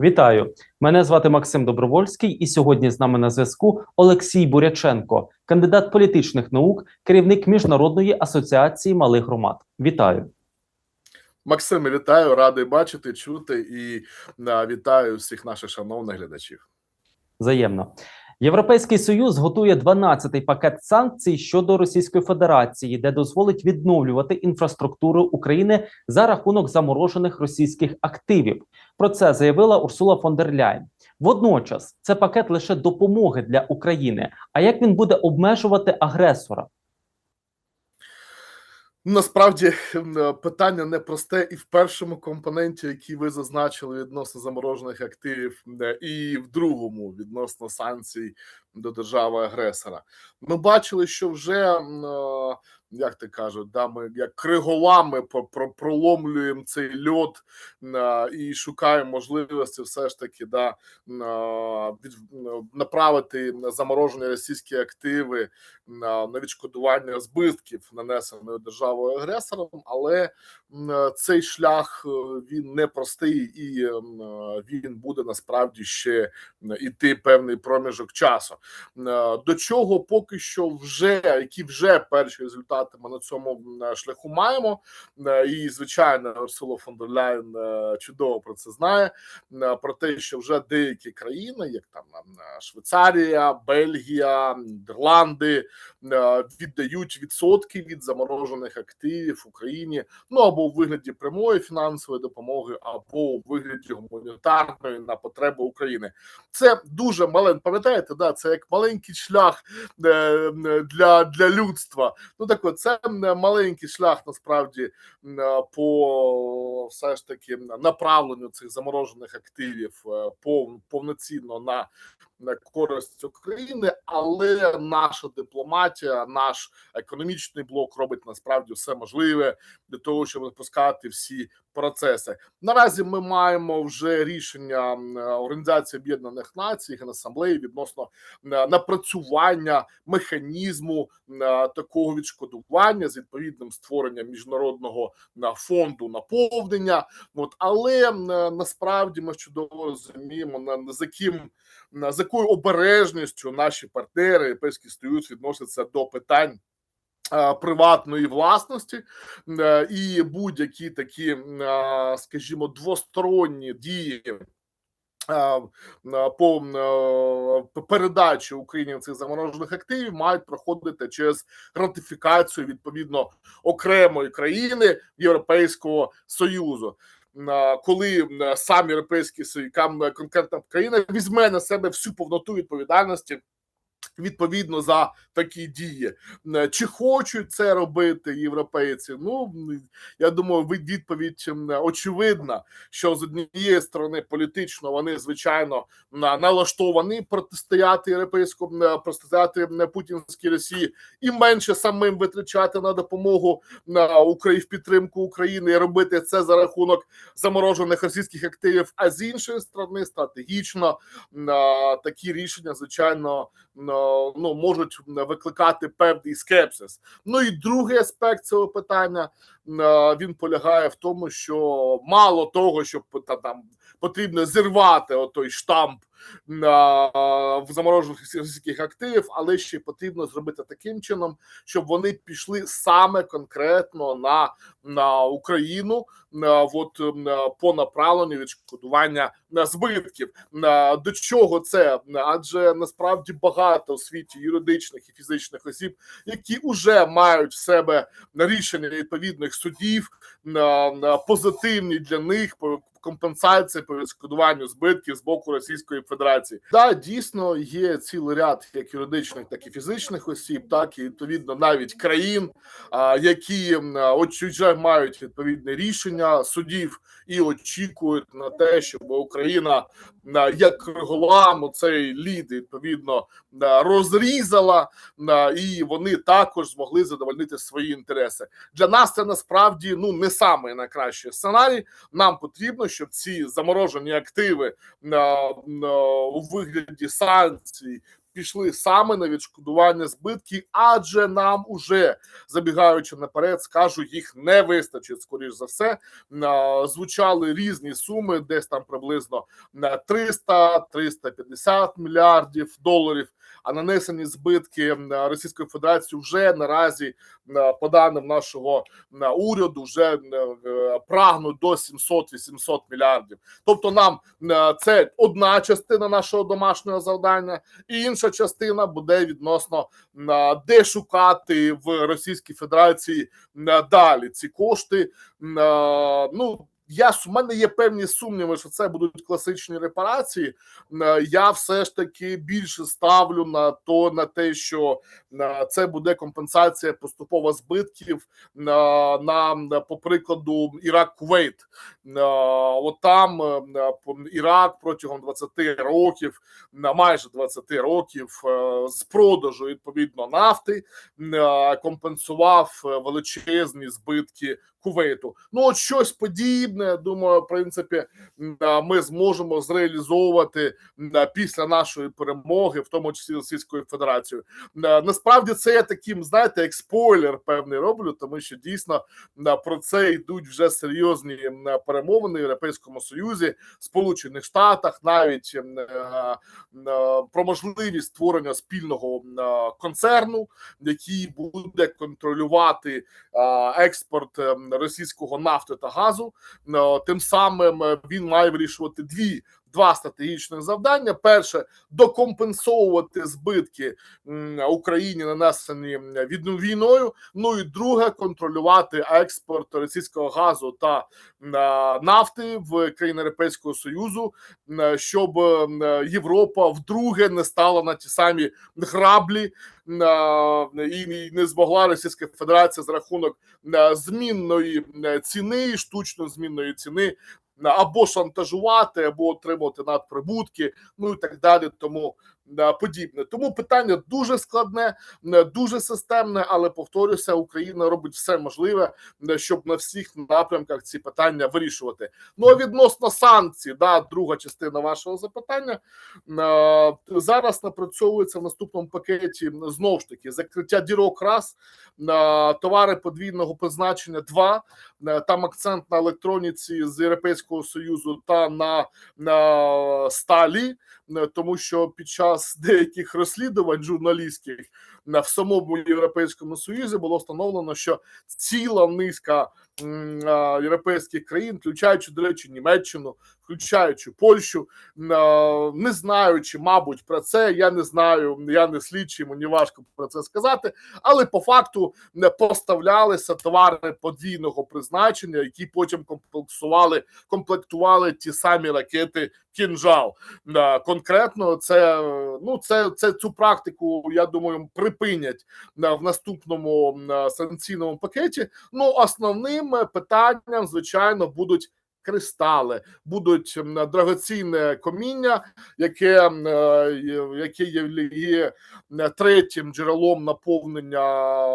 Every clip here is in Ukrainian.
Вітаю! Мене звати Максим Добровольський, і сьогодні з нами на зв'язку Олексій Буряченко, кандидат політичних наук, керівник Міжнародної асоціації малих громад. Вітаю! Максиме, вітаю, радий бачити, чути і вітаю всіх наших шановних глядачів. Взаємно. Європейський союз готує 12-й пакет санкцій щодо Російської Федерації, де дозволить відновлювати інфраструктуру України за рахунок заморожених російських активів. Про це заявила Урсула фон дер Ляйн. Водночас це пакет лише допомоги для України. А як він буде обмежувати агресора? Насправді м, питання непросте і в першому компоненті, який ви зазначили відносно заморожених активів, е, і в другому відносно санкцій до держави-агресора. Ми бачили, що вже е, як ти кажуть, да, ми як криголами проломлюємо цей льот е, і шукаємо можливості все ж таки да, е, направити заморожені російські активи на, відшкодування збитків, нанесеної державою агресором, але цей шлях він непростий і він буде насправді ще м, іти певний проміжок часу. Е, До чого поки що вже які вже перші результати ми на цьому е, шляху маємо. Е, І звичайно, Урсула фон дер Ляйн чудово про це знає. Про те, що вже деякі країни, як там Швейцарія, Бельгія, Нідерланди, віддають відсотки від заморожених активів Україні, ну або у вигляді прямої фінансової допомоги, або у вигляді гуманітарної на потреби України. Це дуже маленький, пам'ятаєте, да, це як маленький шлях е, для, для людства. Ну так от, це маленький шлях насправді е, по все ж таки направленню цих заморожених активів е, пов- повноцінно на на користь України, але наша дипломатія, наш економічний блок робить насправді все можливе для того, щоб запускати всі процеси. Наразі ми маємо вже рішення Організації Об'єднаних Націй Генасамблеї відносно напрацювання механізму такого відшкодування з відповідним створенням міжнародного фонду наповнення. От але насправді ми чудово розуміємо на, за ким з якою обережністю наші партнери Європейський Союз відносяться до питань. Приватної власності е, і будь-які такі, скажімо, двосторонні дії по передачі Україні цих заморожених активів мають проходити через ратифікацію відповідно окремої країни Європейського Союзу. Е, Коли сам європейський союз, конкретна країна візьме на себе всю повноту відповідальності відповідно за такі дії, Е, чи хочуть це робити європейці? Ну я думаю, від- відповідь очевидна, що з однієї сторони політично вони звичайно на- налаштовані протистояти європейському е, протистояти путінській Росії і менше самим витрачати на допомогу на Україні в підтримку України і робити це за рахунок заморожених російських активів. А з іншої сторони, стратегічно такі рішення, звичайно, ну можуть викликати певний скепсис. Ну і другий аспект цього питання він полягає в тому, що мало того, що та там потрібно зірвати отой штамп на в заморожених російських активів, але ще потрібно зробити таким чином, щоб вони пішли саме конкретно на, на Україну, на от по направленню відшкодування на збитків. На до чого це? Адже насправді багато у світі юридичних і фізичних осіб, які вже мають в себе рішення відповідних судів на, на позитивні для них компенсації по відшкодуванню збитків з боку Російської Федерації. Да, дійсно є цілий ряд як юридичних, так і фізичних осіб, так і відповідно навіть країн, які вже мають відповідне рішення судів і очікують на те, щоб Україна як регулам цей лід відповідно розрізала, і вони також змогли задовольнити свої інтереси. Для нас це насправді ну не самий найкращий сценарій. Нам потрібно, щоб ці заморожені активи а, а, у вигляді санкцій пішли саме на відшкодування збитків, адже нам уже забігаючи наперед, скажу, їх не вистачить, скоріш за все. А, Звучали різні суми, десь там приблизно на 300-350 мільярдів доларів. А нанесені збитки Російської Федерації вже наразі, по даним нашого уряду, вже е, прагнуть до 700-800 мільярдів. Тобто, нам м, це одна частина нашого домашнього завдання, і інша частина буде відносно м, де шукати в Російській Федерації далі ці кошти. Е, Ну я у мене є певні сумніви, що це будуть класичні репарації. Е, Я все ж таки більше ставлю на то на те, що е, це буде компенсація поступова збитків е, на, на по прикладу Ірак Кувейт. От там Ірак протягом 20 років, на майже 20 років з продажу відповідно нафти компенсував величезні збитки Кувейту. Ну, от щось подібне. Я Думаю, в принципі, ми зможемо зреалізовувати після нашої перемоги, в тому числі Російською Федерацією. Насправді це я таким, знаєте, як спойлер певний роблю, тому що дійсно про це йдуть вже серйозні перемовини в Європейському Союзі, Сполучених Штатах, навіть про можливість створення спільного концерну, який буде контролювати експорт російського нафти та газу. Е, Тим самим е, він має вирішувати дві. Два стратегічних завдання: перше докомпенсовувати збитки Україні, нанесені від війною. Ну і друге контролювати експорт російського газу та е, нафти в країни Європейського Союзу, щоб м, Європа вдруге не стала на ті самі граблі е, і не змогла Російська Федерація за рахунок е, змінної е, ціни, штучно змінної ціни е, або шантажувати, або отримувати надприбутки, ну і так далі. Тому подібне. Тому питання дуже складне, е, дуже системне, але повторюся, Україна робить все можливе, е, щоб на всіх напрямках ці питання вирішувати. Ну а відносно санкцій, да, друга частина вашого запитання. Е, Зараз напрацьовується в наступному пакеті знов ж таки закриття дірок раз на товари подвійного призначення. Два Е, там акцент на електроніці з Європейського союзу та на, на сталі, е, тому що під час деяких розслідувань журналістських е, в самому європейському союзі було встановлено, що ціла низка європейських країн, включаючи до речі, Німеччину, включаючи Польщу, не знаючи, мабуть, про це. Я не знаю, я не слідчий, мені важко про це сказати. Але по факту не поставлялися товари подвійного призначення, які потім комплексували, комплектували ті самі ракети кінжал. Конкретно, це ну це, це цю практику, я думаю, припинять е, в наступному е, санкційному пакеті. Ну, основним е, питанням, звичайно, будуть. Кристали будуть м, драгоцінне коміння, яке, е, є- яке є, е, третім джерелом наповнення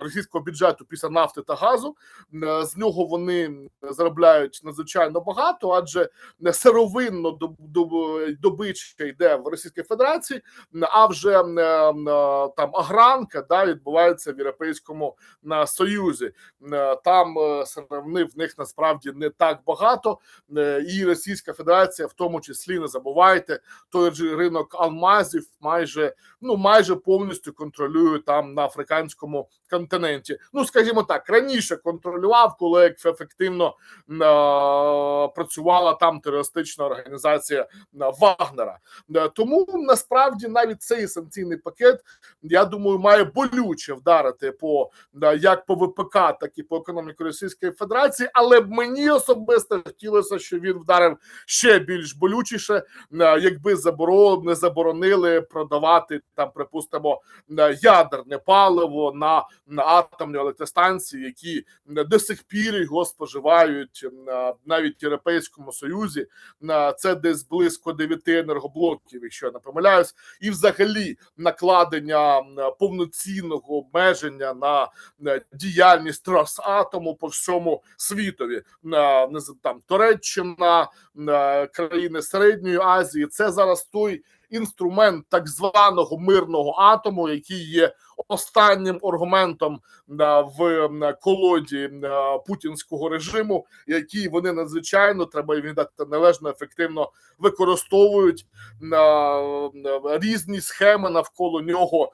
російського бюджету після нафти та газу. Е, З нього вони заробляють надзвичайно багато, адже сировинно доб- доб- добичка йде в Російській Федерації, а вже е, е, там агранка да, відбувається в Європейському е, Союзі. Е, Там е, сировини в них насправді не так багато, Е, і Російська Федерація, в тому числі не забувайте, той же ринок алмазів майже ну майже повністю контролює там на африканському континенті. Ну скажімо так, раніше контролював, коли еф- ефективно працювала там терористична організація Вагнера. Е, Тому насправді навіть цей санкційний пакет, я думаю, має болюче вдарити по е, як по ВПК, так і по економіці Російської Федерації. Але б мені особисто хотілося, щоб він вдарив ще більш болючіше, е, якби заборо не заборонили продавати там, припустимо, ядерне паливо на атомні електростанції, які до сих пір його споживають навіть в Європейському Союзі. Е, Це десь близько 9 енергоблоків, якщо я не помиляюсь, і взагалі накладення повноцінного обмеження на діяльність Росатому по всьому світові. Там Туреччина, країни Середньої Азії. Це зараз той інструмент так званого мирного атому, який є останнім аргументом е, в е, колоді е, путінського режиму, який вони надзвичайно треба віддати належно ефективно використовують різні схеми навколо нього,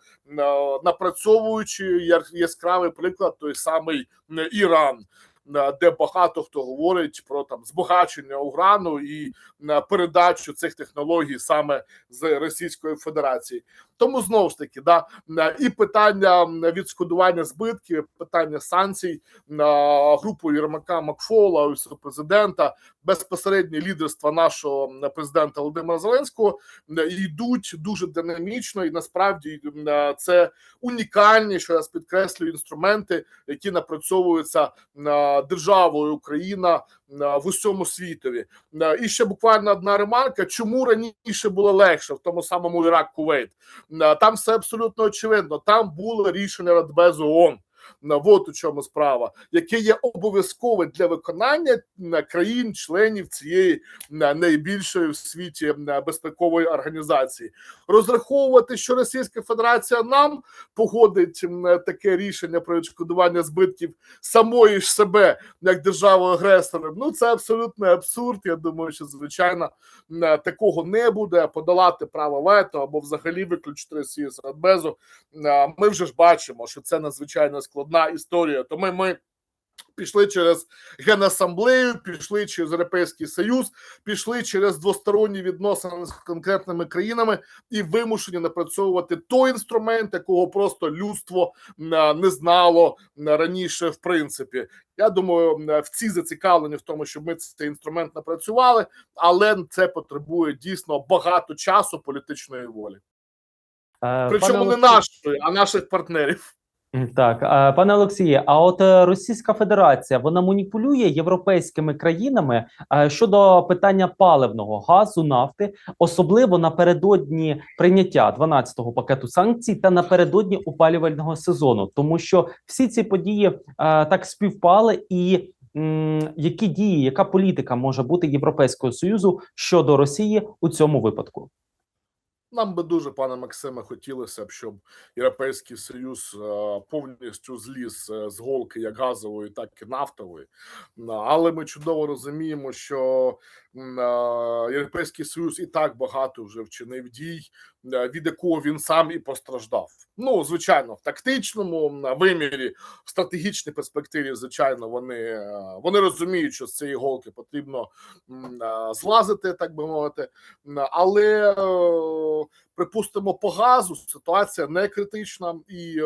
напрацьовуючи яр- яскравий приклад, той самий е, Іран. Е, Де багато хто говорить про там збагачення урану і е, передачу цих технологій саме з Російської Федерації. Тому знову ж таки, да е, і питання відшкодування збитків, питання санкцій групу Єрмака Макфола, президента, безпосереднє лідерство нашого президента Володимира Зеленського йдуть дуже динамічно, і насправді е, це унікальні, що я підкреслюю, інструменти, які напрацьовуються е, державою Україна е, в усьому світові. І ще буквально одна ремарка: чому раніше було легше в тому самому Ірак Кувейт? Там все абсолютно очевидно. Там було рішення Радбезу ООН. От у чому справа, яке є обов'язкове для виконання країн-членів цієї найбільшої в світі безпекової організації, розраховувати, що Російська Федерація нам погодить таке рішення про відшкодування збитків самої ж себе як державу агресора. Ну це абсолютний абсурд. Я думаю, що звичайно такого не буде. Подолати право вето або взагалі виключити Росію з Радбезу. Ми вже ж бачимо, що це надзвичайно складна історія. Тому ми. Пішли через генасамблею, пішли через Європейський Союз, пішли через двосторонні відносини з конкретними країнами і вимушені напрацьовувати той інструмент, якого просто людство не знало раніше. В принципі, я думаю, всі зацікавлені в тому, щоб ми цей інструмент напрацювали, але це потребує дійсно багато часу політичної волі. Е, Причому пане не нашої, а наших партнерів. Так, пане Олексіє, а от е, Російська Федерація вона маніпулює європейськими країнами е, щодо питання паливного газу, нафти, особливо напередодні прийняття 12-го пакету санкцій та напередодні опалювального сезону, тому що всі ці події е, так співпали і. Які дії, яка політика може бути Європейського союзу щодо Росії у цьому випадку? Нам би дуже, пане Максиме, хотілося б, щоб Європейський Союз е, повністю зліз е, з голки як газової, так і нафтової. Але ми чудово розуміємо, що е, Європейський Союз і так багато вже вчинив дій, від якого він сам і постраждав. Ну, звичайно, в тактичному вимірі, в стратегічній перспективі, звичайно, вони, вони розуміють, що з цієї голки потрібно злазити, так би мовити. Але припустимо, по газу ситуація не критична, і е,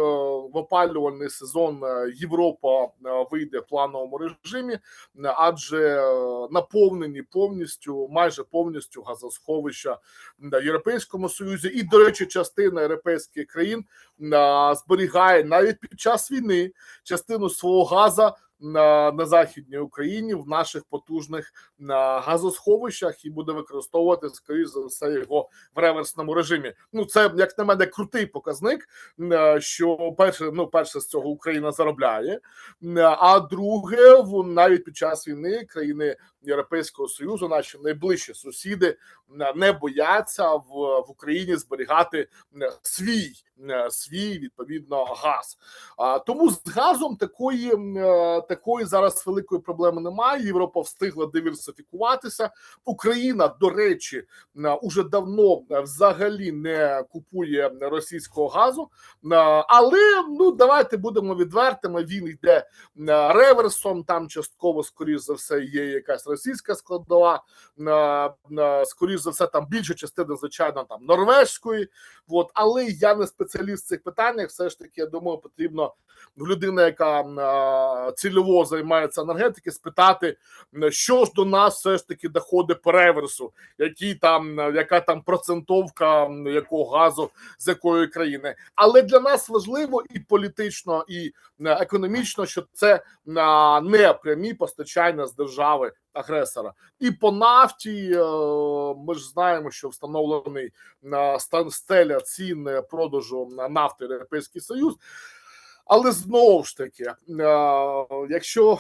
в опалювальний сезон е, Європа е, вийде в плановому режимі, адже наповнені повністю, майже повністю газосховища на Європейському Союзі, і до речі, частина європейських країн зберігає навіть під час війни частину свого газа. На, західній Україні в наших потужних газосховищах і буде використовувати скоріш за все його в реверсному режимі. Ну це як на мене крутий показник. е, Що перше, ну перше з цього Україна заробляє. е, А друге, навіть під час війни країни Європейського союзу, наші найближчі сусіди, не бояться в, в Україні зберігати е, свій е, свій відповідно газ. А тому з газом такої е, такої зараз великої проблеми немає. Європа встигла диверсифікуватися. Україна, до речі, е, уже давно е, взагалі не купує російського газу. Е, Але ну давайте будемо відвертими. Він йде е, реверсом. Там частково, скоріш за все, є якась російська складова. е, е, Скоріш за все, там більша частина, звичайно, там норвежської. От, але я не спеціаліст в цих питаннях. Все ж таки, я думаю, потрібно в людини, яка е, цільово займається енергетики, спитати, що ж до нас все ж таки доходить по реверсу, які там яка там процентовка якого газу з якої країни. Але для нас важливо і політично, і економічно, що це не прямі постачання з держави агресора. І по нафті е, ми ж знаємо, що встановлений на стан стеля цін продажу на нафти Європейський Союз. Але знову ж таки, е, якщо е,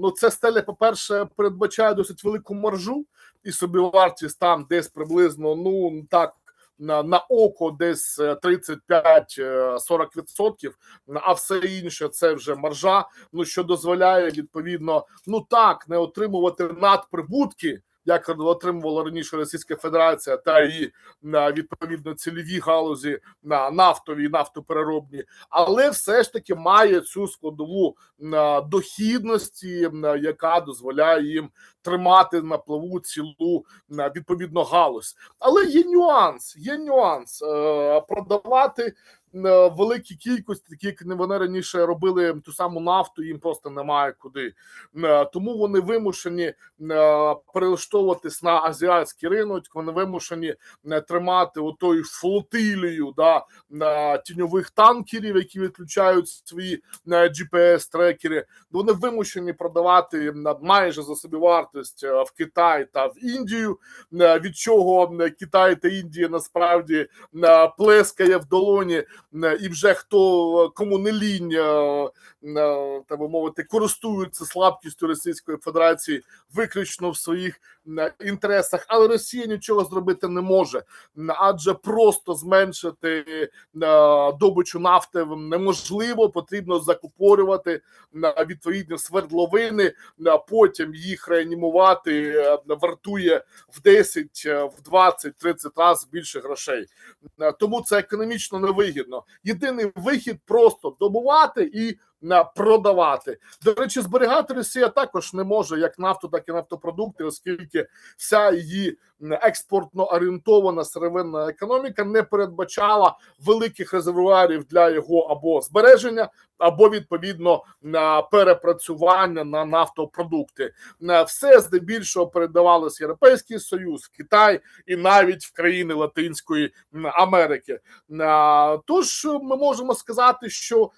ну це стеля, по-перше, передбачає досить велику маржу, і собівартість там десь приблизно, ну так. На, на око десь е, 35-40%, а все інше це вже маржа. Ну що дозволяє відповідно, ну так не отримувати надприбутки, як отримувала раніше Російська Федерація, та і на відповідно цільові галузі на нафтові і нафтопереробні, але все ж таки має цю складову на дохідності, на яка дозволяє їм тримати на плаву цілу відповідно галузь. Але є нюанс, є нюанс е, продавати. Е, Великі кількості, такі як вони раніше робили ту саму нафту, їм просто немає куди. Е, Тому вони вимушені е, перелаштовуватись на азіатський ринок. Вони вимушені е, тримати отою флотилію да, тіньових танкерів, які відключають свої gps трекери Вони вимушені продавати майже за собівартість е, в Китай та в Індію. Від чого Китай та Індія насправді плескає в долоні, і вже хто кому не лінь, е, е, так би мовити, користуються слабкістю Російської Федерації виключно в своїх е, інтересах, але Росія нічого зробити не може, адже просто зменшити е, добичу нафти неможливо. Потрібно закупорювати на відповідні свердловини, потім їх реанімувати е, вартує в 10, е, в 20, 30 разів більше грошей. Е, Тому це економічно невигідно. Єдиний вихід просто добувати і продавати. До речі, зберігати Росія також не може як нафту, так і нафтопродукти, оскільки вся її експортно орієнтована сировинна економіка не передбачала великих резервуарів для його або збереження, або відповідно перепрацювання на нафтопродукти. На все здебільшого передавалось Європейський Союз, Китай і навіть в країни Латинської Америки. Тож ми можемо сказати, що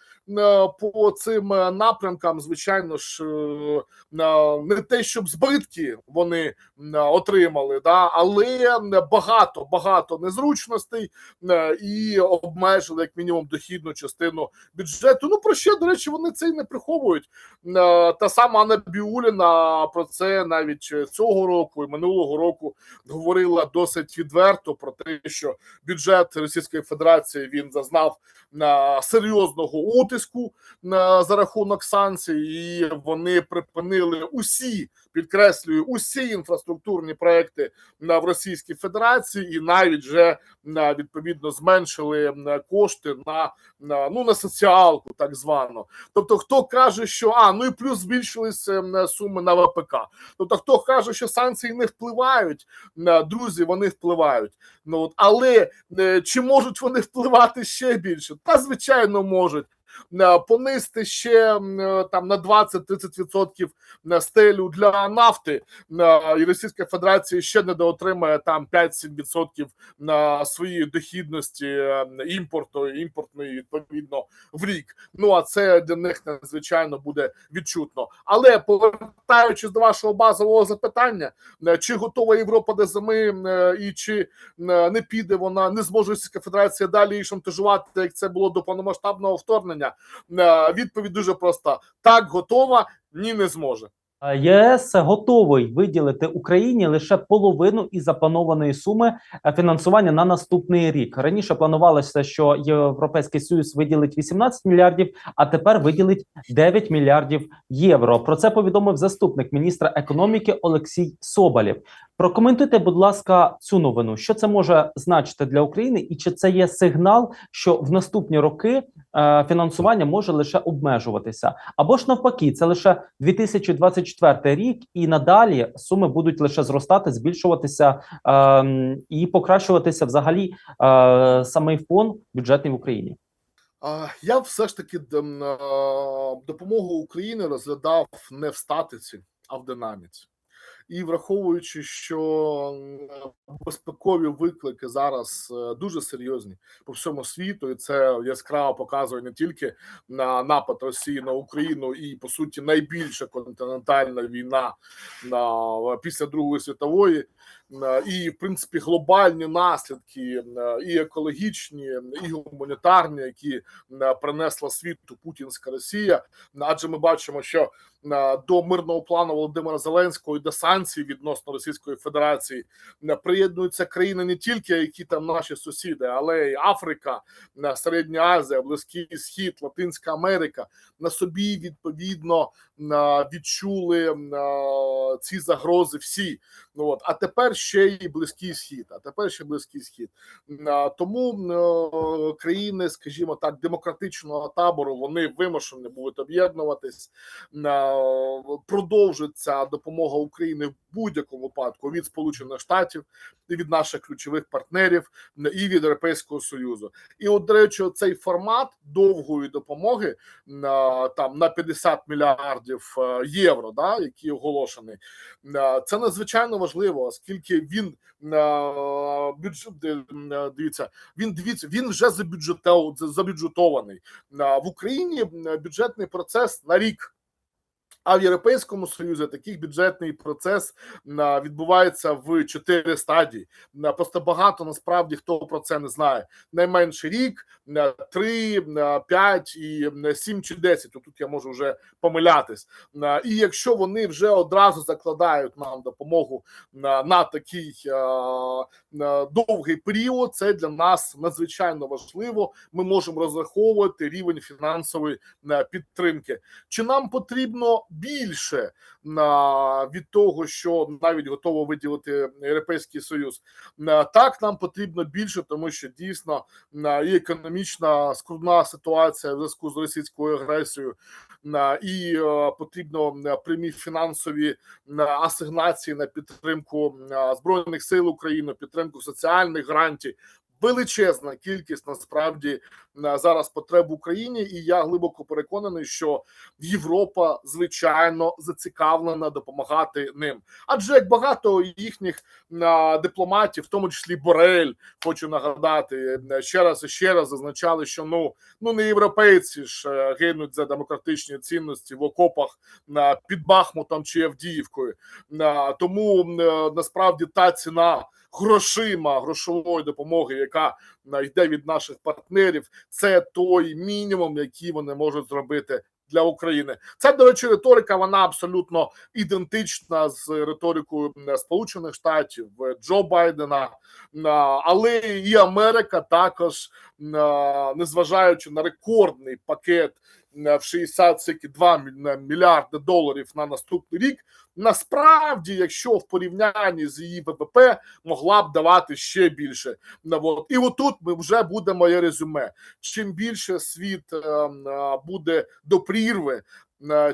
по цим е, напрямкам, звичайно ж, е, е, не те, щоб збитки вони отримали, да, але багато багато незручностей е, і обмежили як мінімум дохідну частину бюджету. Ну про що, до речі, вони це і не приховують. Е, Та сама Анна Біуліна про це навіть цього року і минулого року говорила досить відверто про те, що бюджет Російської Федерації він зазнав на серйозного утиску на за рахунок санкцій, і вони припинили усі підкреслюю усі інфраструктурні проекти в Російській Федерації, і навіть вже відповідно зменшили кошти на, ну на соціалку, так звано. Тобто, хто каже, що а ну і плюс збільшилися суми на ВПК. Тобто, хто каже, що санкції не впливають, друзі, вони впливають. Ну от але е, чи можуть вони впливати ще більше? Та звичайно можуть. Е, Понести ще е, там на 20-30% на стелю для нафти, е, і Російська Федерація ще не доотримає там 5-7% на своїй дохідності е, імпорту, імпортної відповідно в рік. Ну а це для них надзвичайно буде відчутно. Але повертаючись до вашого базового запитання, е, чи готова Європа до зими, е, і чи е, не піде вона, не зможе Російська Федерація далі шантажувати, як це було до повномасштабного вторгнення. Е, Відповідь дуже проста: так готова, ні, не зможе. ЄС готовий виділити Україні лише половину із запланованої суми е, фінансування на наступний рік. Раніше планувалося, що Європейський Союз виділить 18 мільярдів, а тепер виділить 9 мільярдів євро. Про це повідомив заступник міністра економіки Олексій Соболєв. Прокоментуйте, будь ласка, цю новину. Що це може значити для України, і чи це є сигнал, що в наступні роки е, фінансування може лише обмежуватися, або ж навпаки, це лише 2024 рік, і надалі суми будуть лише зростати, збільшуватися е, і покращуватися взагалі е, самий фон бюджетний в Україні. Я все ж таки е, допомогу України розглядав не в статиці, а в динаміці. І враховуючи, що безпекові виклики зараз е, дуже серйозні по всьому світу, і це яскраво показує не тільки на напад Росії на Україну, і по суті найбільша континентальна війна на після Другої світової. Е, і в принципі глобальні наслідки, е, і екологічні, і гуманітарні, які е, принесла світу путінська Росія. Адже ми бачимо, що до мирного плану Володимира Зеленського і до санкцій відносно Російської Федерації приєднуються країни не тільки які там наші сусіди, але й Африка, Середня Азія, Близький Схід, Латинська Америка на собі відповідно відчули ці загрози всі. Ну от а тепер ще й близький схід. А тепер ще близький схід. Тому країни, скажімо так, демократичного табору вони вимушені будуть об'єднуватись. Продовжиться допомога України в будь-якому випадку від Сполучених Штатів і від наших ключових партнерів і від Європейського Союзу. І от, до речі, цей формат довгої допомоги е, там на 50 мільярдів е, євро, да, який оголошений, е, це надзвичайно важливо, оскільки він бюджет е, дивіться, він дивіться, він вже забюджетов- забюджетований в Україні бюджетний процес на рік. А в Європейському Союзі такий бюджетний процес відбувається в чотири стадії. Просто багато насправді хто про це не знає. Найменше рік, три, п'ять і сім чи десять. Тут я можу вже помилятись. І якщо вони вже одразу закладають нам допомогу на, такий довгий період, це для нас надзвичайно важливо. Ми можемо розраховувати рівень фінансової підтримки. Чи нам потрібно більше на від того, що навіть готово виділити Європейський Союз? На- Так, нам потрібно більше, тому що дійсно на і економічна скрутна ситуація в зв'язку з російською агресією, на і е, потрібно е, прямі фінансові асигнації на підтримку е, збройних сил України, підтримку соціальних гарантій. Величезна кількість насправді на зараз потреб в Україні, і я глибоко переконаний, що Європа звичайно зацікавлена допомагати ним. Адже як багато їхніх дипломатів, в тому числі Борель, хочу нагадати е, ще раз і ще раз зазначали, що ну ну не європейці ж е, гинуть за демократичні цінності в окопах під Бахмутом чи Авдіївкою. Тому е, насправді та ціна грошима грошової допомоги, яка йде від наших партнерів, це той мінімум, який вони можуть зробити для України. Це, до речі, риторика. Вона абсолютно ідентична з риторикою Сполучених Штатів е, Джо Байдена. Але і Америка також, незважаючи на рекордний пакет в 62 мільярди доларів на наступний рік. Насправді, якщо в порівнянні з її ВВП могла б давати ще більше. на от. І отут ми вже буде моє резюме. Чим більше світ е, е, буде до прірви,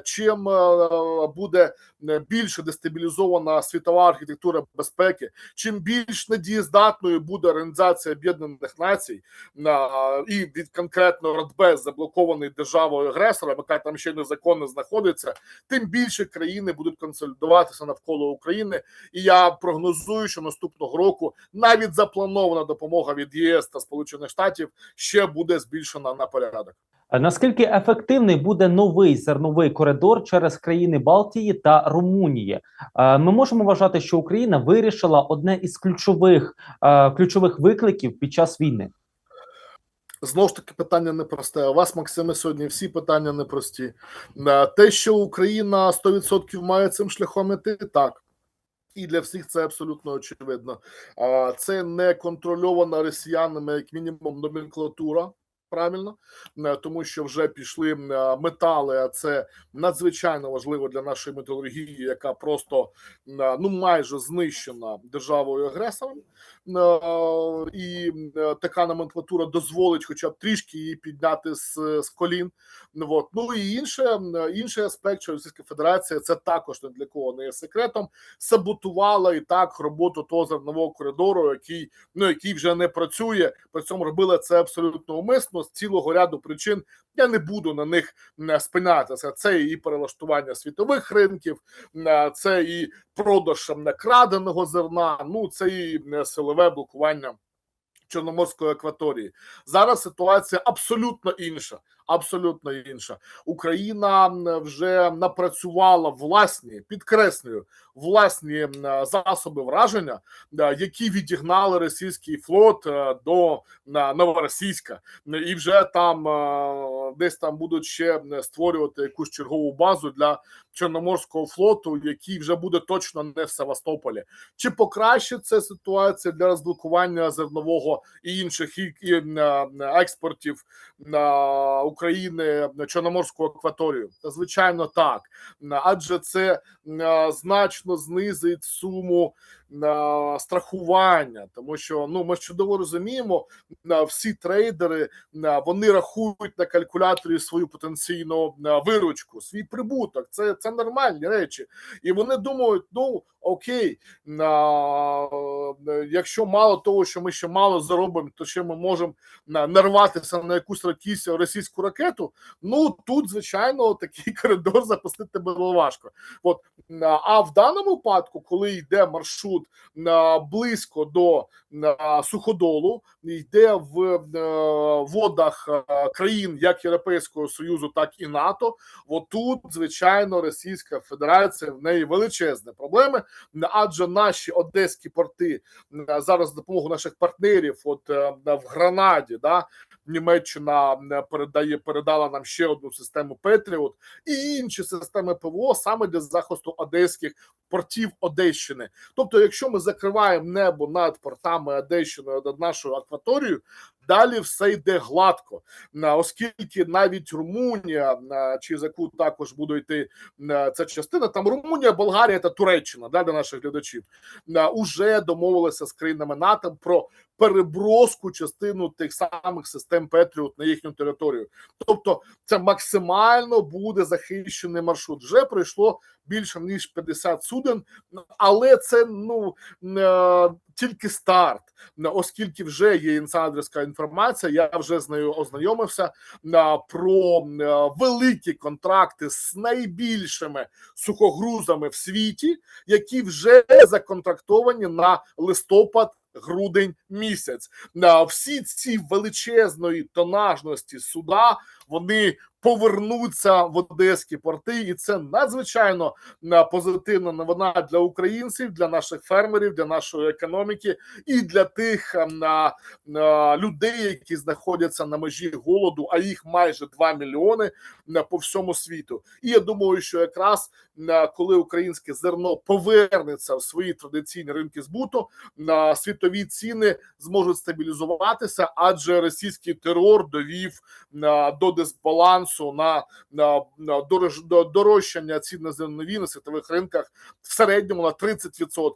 чим е, буде е, більше дестабілізована світова архітектура безпеки, чим більш недієздатною буде Організація Об'єднаних Націй е, і від конкретно Радбез заблокований державою агресором, яка там ще незаконно знаходиться, тим більше країни будуть консолідуватися навколо України. І я прогнозую, що наступного року навіть запланована допомога від ЄС та Сполучених Штатів ще буде збільшена на порядок. Наскільки ефективний буде новий зерновий коридор через країни Балтії та Румунії? Ми можемо вважати, що Україна вирішила одне із ключових ключових викликів під час війни. Знову ж таки, питання непросте. У вас, Максиме, сьогодні всі питання непрості. Е, Те, що Україна 100% має цим шляхом іти, так. І для всіх це абсолютно очевидно. Це не контрольована росіянами, як мінімум, номенклатура. Правильно, Е, тому що вже пішли е, метали, а це надзвичайно важливо для нашої металургії, яка просто е, ну майже знищена державою агресором. Е, і е, така номенклатура дозволить, хоча б трішки її підняти з, з колін. Ну, от. ну і інше, інший аспект, що Російська Федерація це також не для кого не є секретом. Саботувала і так роботу того зернового коридору, який ну який вже не працює. При цьому робила це абсолютно умисно з цілого ряду причин. Я не буду на них спинатися. спинятися. Це і перелаштування світових ринків, е, це і продаж накраденого зерна. Ну це і е, силове блокування. Чорноморської акваторії зараз ситуація абсолютно інша. Абсолютно інша. Україна вже напрацювала власні, підкреслюю, власні засоби враження, які відігнали російський флот е, до новоросійська, і вже там е, десь там будуть ще створювати якусь чергову базу для Чорноморського флоту, який вже буде точно не в Севастополі. Чи покращить це ситуація для розблокування зернового і інших і, е, експортів України на Чорноморську акваторію? Звичайно так, адже це значно знизить суму страхування, тому що ну ми чудово розуміємо, всі трейдери вони рахують на калькуляторі свою потенційну виручку, свій прибуток. Це це нормальні речі, і вони думають: ну окей, на, якщо мало того, що ми ще мало заробимо, то ще ми можемо нарватися на якусь російську ракету. Ну тут звичайно такий коридор запустити було важко. От а в даному випадку, коли йде маршрут на близько до суходолу, йде в е, водах е, країн як Європейського Союзу, так і НАТО. Отут, звичайно, Російська Федерація в неї величезні проблеми, адже наші одеські порти е, зараз за допомогою наших партнерів, от в Гранаді, да. Німеччина е, передає передала нам ще одну систему Петріот і інші системи ПВО саме для захисту одеських портів Одещини. Тобто, якщо ми закриваємо небо над портами Одещини над нашою акваторією, далі все йде гладко. Оскільки навіть Румунія, на- через яку також буде йти на, ця частина, там Румунія, Болгарія та Туреччина да, для наших глядачів, уже домовилися з країнами НАТО про переброску частину тих самих систем Петріот на їхню територію. Тобто, це максимально буде захищений маршрут. Вже пройшло більше ніж 50 суден, але це ну е, тільки старт, оскільки вже є інсайдерська інформація. Я вже з нею ознайомився е, про е, великі контракти з найбільшими сухогрузами в світі, які вже законтрактовані на листопад. Грудень місяць на всі ці величезної тонажності суда вони повернуться в одеські порти, і це надзвичайно е, позитивна новина для українців, для наших фермерів, для нашої економіки і для тих е, на, на людей, які знаходяться на межі голоду, а їх майже 2 мільйони е, по всьому світу. І я думаю, що якраз е, коли українське зерно повернеться в свої традиційні ринки збуту, на світові ціни зможуть стабілізуватися, адже російський терор довів на до дисбалансу на, на, на дорож, до дорожчання цін на зернові на світових ринках в середньому на 30%.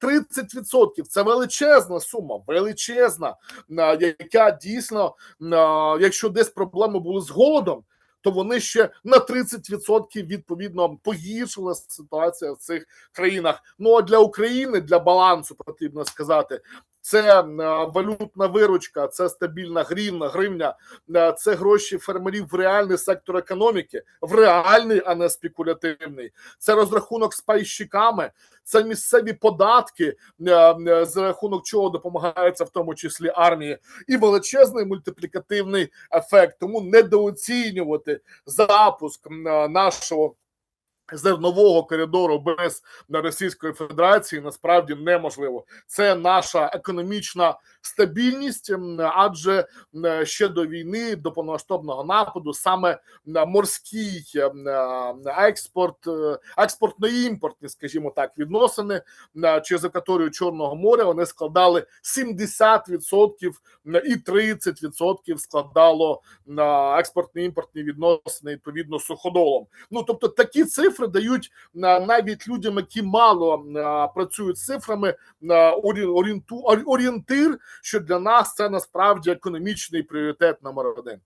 30% – це величезна сума, величезна, на яка дійсно, на, якщо десь проблеми були з голодом. То вони ще на 30% відповідно погіршила ситуація в цих країнах. Ну а для України для балансу потрібно сказати, це е, валютна виручка, це стабільна гривна, гривня, е, це гроші фермерів в реальний сектор економіки, в реальний, а не спекулятивний. Це розрахунок з пайщиками, це місцеві податки, е, за рахунок чого допомагається в тому числі армії, і величезний мультиплікативний ефект. Тому недооцінювати запуск нашого. Зернового коридору без Російської Федерації насправді неможливо. Це наша економічна стабільність, адже ще до війни, до повномасштабного нападу, саме м, морський експорт, е, експортно-імпортні, скажімо так, відносини через акваторію Чорного моря вони складали 70% м, і 30% складало експортно-імпортні відносини відповідно суходолом. Ну тобто такі цифри дають навіть людям, які мало працюють з цифрами орієнтир, що для нас це насправді економічний пріоритет номер один.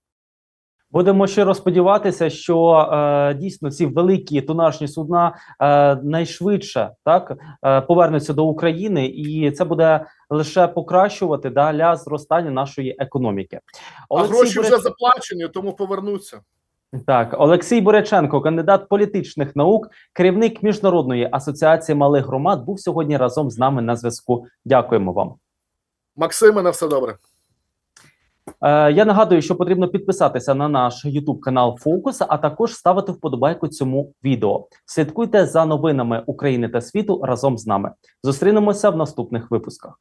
Будемо щиро сподіватися, що е, дійсно ці великі тонажні судна е, найшвидше так е, повернуться до України, і це буде лише покращувати да, для зростання нашої економіки. А гроші вже заплачені, тому повернуться. Так, Олексій Буряченко, кандидат політичних наук, керівник міжнародної асоціації малих громад, був сьогодні разом з нами на зв'язку. Дякуємо вам. Максиме, на все добре. Е, я нагадую, що потрібно підписатися на наш YouTube канал Фокус, а також ставити вподобайку цьому відео. Слідкуйте за новинами України та світу разом з нами. Зустрінемося в наступних випусках.